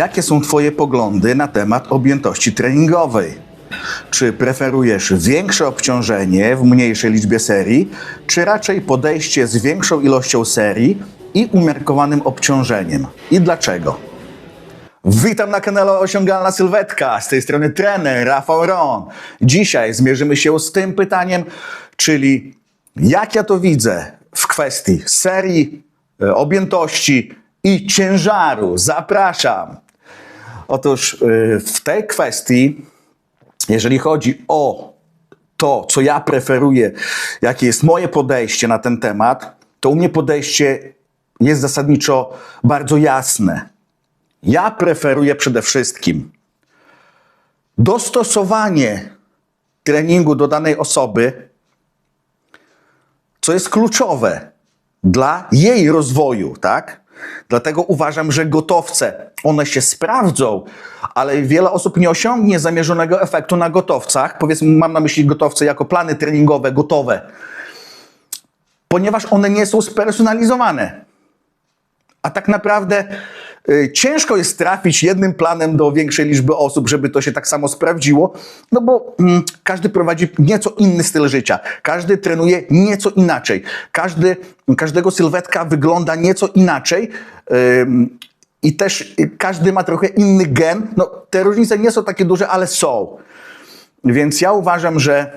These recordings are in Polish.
Jakie są Twoje poglądy na temat objętości treningowej? Czy preferujesz większe obciążenie w mniejszej liczbie serii, czy raczej podejście z większą ilością serii i umiarkowanym obciążeniem? I dlaczego? Witam na kanale Osiągalna Sylwetka. Z tej strony trener Rafał Ron. Dzisiaj zmierzymy się z tym pytaniem, czyli jak ja to widzę w kwestii serii, e, objętości i ciężaru. Zapraszam. Otóż e, w tej kwestii, jeżeli chodzi o to, co ja preferuję, jakie jest moje podejście na ten temat, to u mnie podejście jest zasadniczo bardzo jasne. Ja preferuję przede wszystkim dostosowanie treningu do danej osoby, co jest kluczowe dla jej rozwoju, tak? Dlatego uważam, że gotowce, one się sprawdzą, ale wiele osób nie osiągnie zamierzonego efektu na gotowcach. Powiedzmy, mam na myśli gotowce jako plany treningowe, gotowe, ponieważ one nie są spersonalizowane. A tak naprawdę y, ciężko jest trafić jednym planem do większej liczby osób, żeby to się tak samo sprawdziło, no bo mm, każdy prowadzi nieco inny styl życia, każdy trenuje nieco inaczej, każdy, każdego sylwetka wygląda nieco inaczej. i też y, każdy ma trochę inny gen. No, te różnice nie są takie duże, ale są. Więc ja uważam, że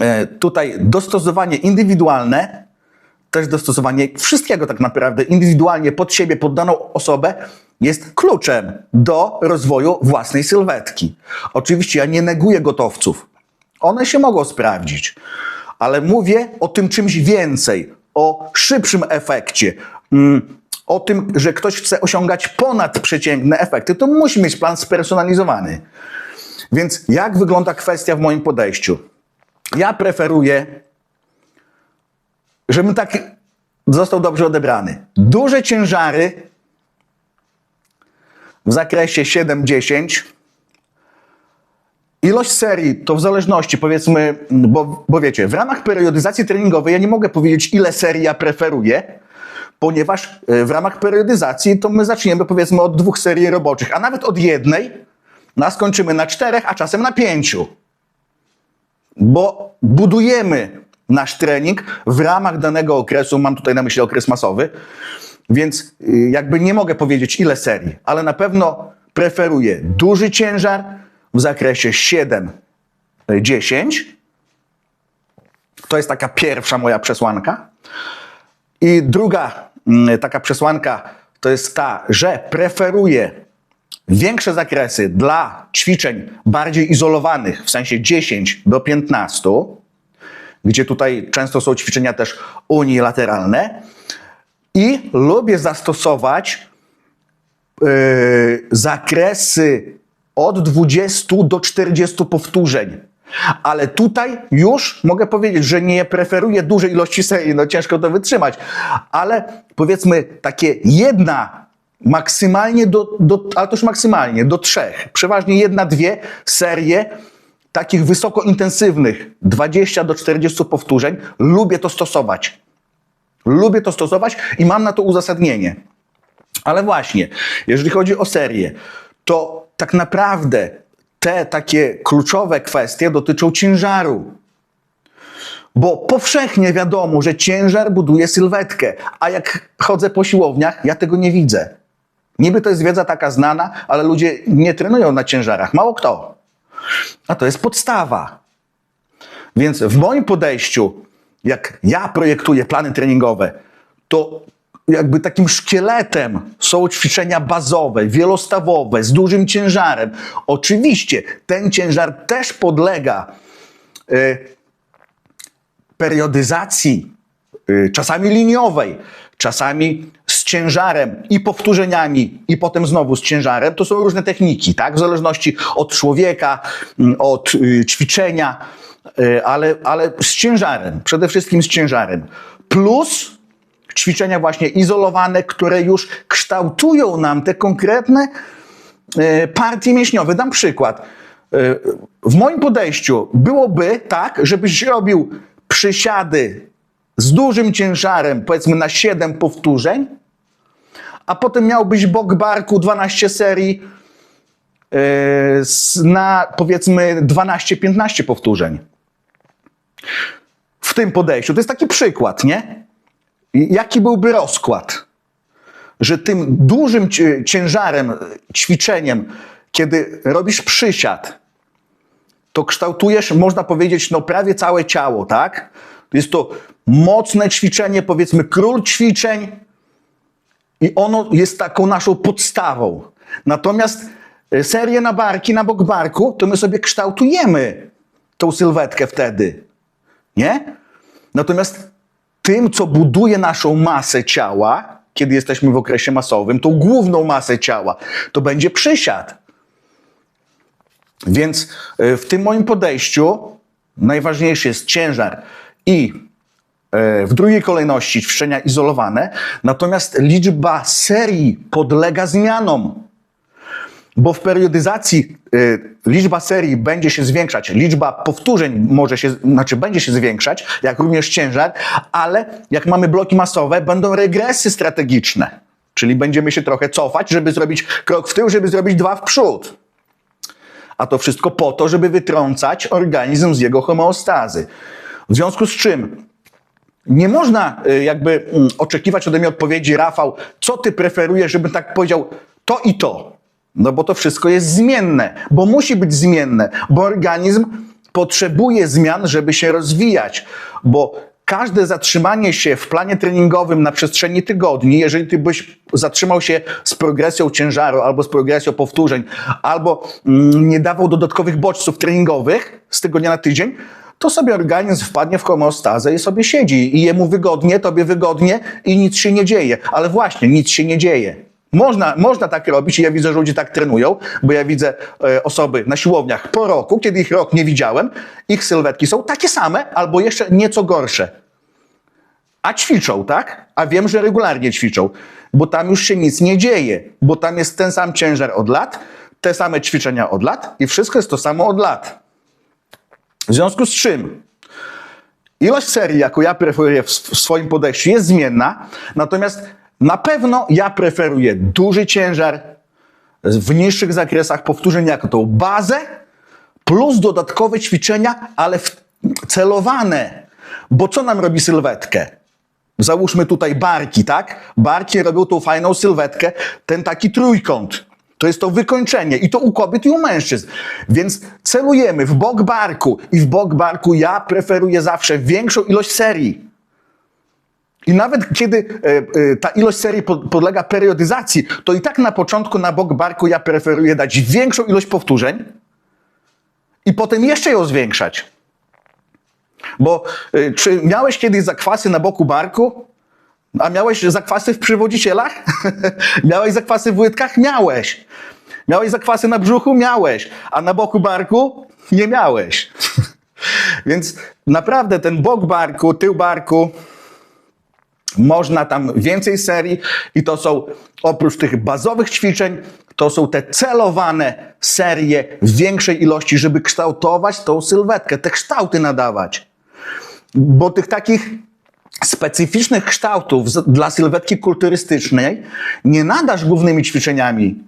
e, tutaj dostosowanie indywidualne też dostosowanie wszystkiego tak naprawdę indywidualnie pod siebie, pod daną osobę jest kluczem do rozwoju własnej sylwetki. Oczywiście ja nie neguję gotowców. One się mogą sprawdzić, ale mówię o tym czymś więcej, o szybszym efekcie. mm, O tym, że ktoś chce osiągać ponadprzeciętne efekty, to musi mieć plan spersonalizowany. Więc jak wygląda kwestia w moim podejściu? Ja preferuję żebym tak został dobrze odebrany. Duże ciężary w zakresie 7-10. Ilość serii to w zależności, powiedzmy, bo, bo wiecie, w ramach periodyzacji treningowej ja nie mogę powiedzieć, ile serii ja preferuję, ponieważ e, w ramach periodyzacji to my zaczniemy powiedzmy od dwóch serii roboczych, a nawet od jednej, no a skończymy na czterech, a czasem na pięciu bo budujemy nasz trening w ramach danego okresu, mam tutaj na myśli okres masowy, więc y, jakby nie mogę powiedzieć ile serii, ale na pewno preferuję duży ciężar w zakresie 7-10. To jest taka pierwsza moja przesłanka. I druga mm, taka przesłanka to jest ta, że preferuję większe zakresy dla ćwiczeń bardziej izolowanych, w sensie 10 do 15, gdzie tutaj często są ćwiczenia też unilateralne. I lubię zastosować yy, zakresy od 20 do 40 powtórzeń. Ale tutaj już mogę powiedzieć, że nie preferuję dużej ilości serii, no ciężko to wytrzymać, ale powiedzmy takie jedna maksymalnie do, do, ale już maksymalnie, do trzech. Przeważnie jedna, dwie serie takich wysoko intensywnych, 20 do 40 powtórzeń. Lubię to stosować. Lubię to stosować i mam na to uzasadnienie. Ale właśnie, jeżeli chodzi o serię, to tak naprawdę te takie kluczowe kwestie dotyczą ciężaru. Bo powszechnie wiadomo, że ciężar buduje sylwetkę, a jak chodzę po siłowniach, ja tego nie widzę. Niby to jest wiedza taka znana, ale ludzie nie trenują na ciężarach. Mało kto. A to jest podstawa. Więc w moim podejściu, jak ja projektuję plany treningowe, to jakby takim szkieletem są ćwiczenia bazowe, wielostawowe, z dużym ciężarem. Oczywiście ten ciężar też podlega y, periodyzacji, y, czasami liniowej, czasami ciężarem i powtórzeniami, i potem znowu z ciężarem. To są różne techniki, tak? W zależności od człowieka, mm, od y, ćwiczenia, y, ale, ale z ciężarem, przede wszystkim z ciężarem. Plus ćwiczenia właśnie izolowane, które już kształtują nam te konkretne y, partie mięśniowe. Dam przykład. W moim podejściu byłoby tak, żebyś robił przysiady z dużym ciężarem, powiedzmy na 7 powtórzeń, a potem miałbyś bok barku 12 serii z- na powiedzmy 12-15 powtórzeń. W tym podejściu. To jest taki przykład, nie? Jaki byłby rozkład? Że tym dużym ci- ciężarem, ćwiczeniem, kiedy robisz przysiad, to kształtujesz, można powiedzieć, no prawie całe ciało, tak? Jest to mocne ćwiczenie, powiedzmy król ćwiczeń i ono jest taką naszą podstawą. Natomiast e, serię na barki, na bok barku, to my sobie kształtujemy tą sylwetkę wtedy, nie? Natomiast tym, co buduje naszą masę ciała, kiedy jesteśmy w okresie masowym, tą główną masę ciała, to będzie przysiad. Więc e, w tym moim podejściu najważniejszy jest ciężar i w drugiej kolejności ćwiczenia izolowane, natomiast liczba serii podlega zmianom. Bo w periodyzacji y, liczba serii będzie się zwiększać, liczba powtórzeń może się, znaczy będzie się zwiększać, jak również ciężar, ale jak mamy bloki masowe, będą regresy strategiczne. Czyli będziemy się trochę cofać, żeby zrobić krok w tył, żeby zrobić dwa w przód. A to wszystko po to, żeby wytrącać organizm z jego homeostazy. W związku z czym nie można y, jakby mm, oczekiwać ode mnie odpowiedzi, Rafał, co ty preferujesz, żebym tak powiedział to i to. No bo to wszystko jest zmienne, bo musi być zmienne, bo organizm potrzebuje zmian, żeby się rozwijać, bo każde zatrzymanie się w planie treningowym na przestrzeni tygodni, jeżeli ty byś zatrzymał się z progresją ciężaru albo z progresją powtórzeń, albo mm, nie dawał dodatkowych bodźców treningowych z tygodnia na tydzień, to sobie organizm wpadnie w homeostazę i sobie siedzi. I jemu wygodnie, tobie wygodnie i nic się nie dzieje. Ale właśnie, nic się nie dzieje. Można, można tak robić i ja widzę, że ludzie tak trenują, bo ja widzę e, osoby na siłowniach po roku, kiedy ich rok nie widziałem, ich sylwetki są takie same albo jeszcze nieco gorsze. A ćwiczą, tak? A wiem, że regularnie ćwiczą, bo tam już się nic nie dzieje, bo tam jest ten sam ciężar od lat, te same ćwiczenia od lat i wszystko jest to samo od lat. W związku z czym ilość serii, jaką ja preferuję w, swoim podejściu, jest zmienna, natomiast na pewno ja preferuję duży ciężar w niższych zakresach powtórzeń jako tą bazę, plus dodatkowe ćwiczenia, ale celowane. Bo co nam robi sylwetkę? Załóżmy tutaj barki, tak? Barki robią tą fajną sylwetkę, ten taki trójkąt. To jest to wykończenie i to u kobiet i u mężczyzn. Więc celujemy w bok barku i w bok barku ja preferuję zawsze większą ilość serii. I nawet kiedy e, e, ta ilość serii po- podlega periodyzacji, to i tak na początku na bok barku ja preferuję dać większą ilość powtórzeń i potem jeszcze ją zwiększać. Bo y, czy miałeś kiedyś zakwasy na boku barku? A miałeś zakwasy w przywodzicielach? miałeś zakwasy w łydkach? Miałeś. Miałeś zakwasy na brzuchu? Miałeś. A na boku barku? Nie miałeś. Więc naprawdę ten bok barku, tył barku, można tam więcej serii i to są oprócz tych bazowych ćwiczeń, to są te celowane serie w większej ilości, żeby kształtować tą sylwetkę, te kształty nadawać. Bo tych takich specyficznych kształtów dla sylwetki kulturystycznej nie nadasz głównymi ćwiczeniami.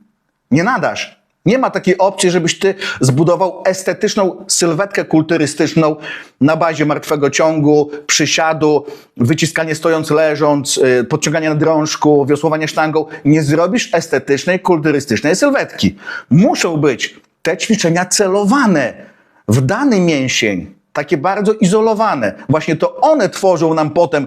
Nie nadasz. Nie ma takiej opcji, żebyś ty zbudował estetyczną sylwetkę kulturystyczną na bazie martwego ciągu, przysiadu, wyciskanie stojąc leżąc, yy, podciąganie na drążku, wiosłowanie sztangą. Nie zrobisz estetycznej, kulturystycznej sylwetki. Muszą być te ćwiczenia celowane w dany mięsień, takie bardzo izolowane. Właśnie to one tworzą nam potem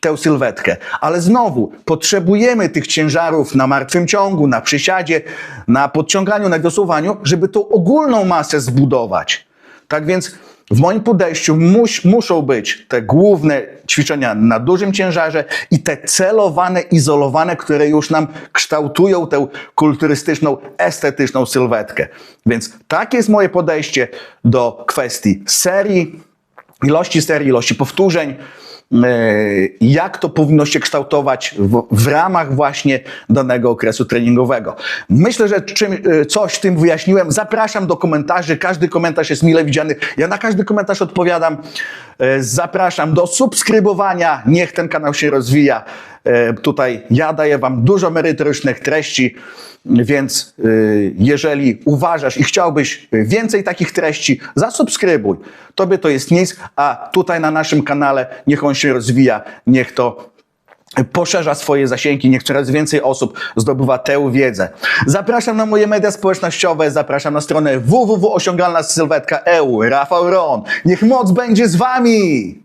tę sylwetkę. Ale znowu, potrzebujemy tych ciężarów na martwym ciągu, na przysiadzie, na podciąganiu, na wiosłowaniu, żeby tą ogólną masę zbudować. Tak więc w moim podejściu muszą być te główne ćwiczenia na dużym ciężarze i te celowane, izolowane, które już nam kształtują tę kulturystyczną, estetyczną sylwetkę. Więc takie jest moje podejście do kwestii serii, ilości serii, ilości powtórzeń, jak to powinno się kształtować w, w ramach właśnie danego okresu treningowego. Myślę, że czym, yy, coś tym wyjaśniłem. Zapraszam do komentarzy. Każdy komentarz jest mile widziany. Ja na każdy komentarz odpowiadam. Yy, Zapraszam do subskrybowania. Niech ten kanał się rozwija. E, Tutaj ja daję Wam dużo merytorycznych treści, więc y, jeżeli uważasz i chciałbyś więcej takich treści, zasubskrybuj. Tobie to jest nic, a tutaj na naszym kanale niech on się rozwija, niech to poszerza swoje zasięgi, niech coraz więcej osób zdobywa tę wiedzę. Zapraszam na moje media społecznościowe, zapraszam na stronę www.osiągalna sylwetka.eu. Rafał Ron, niech moc będzie z Wami!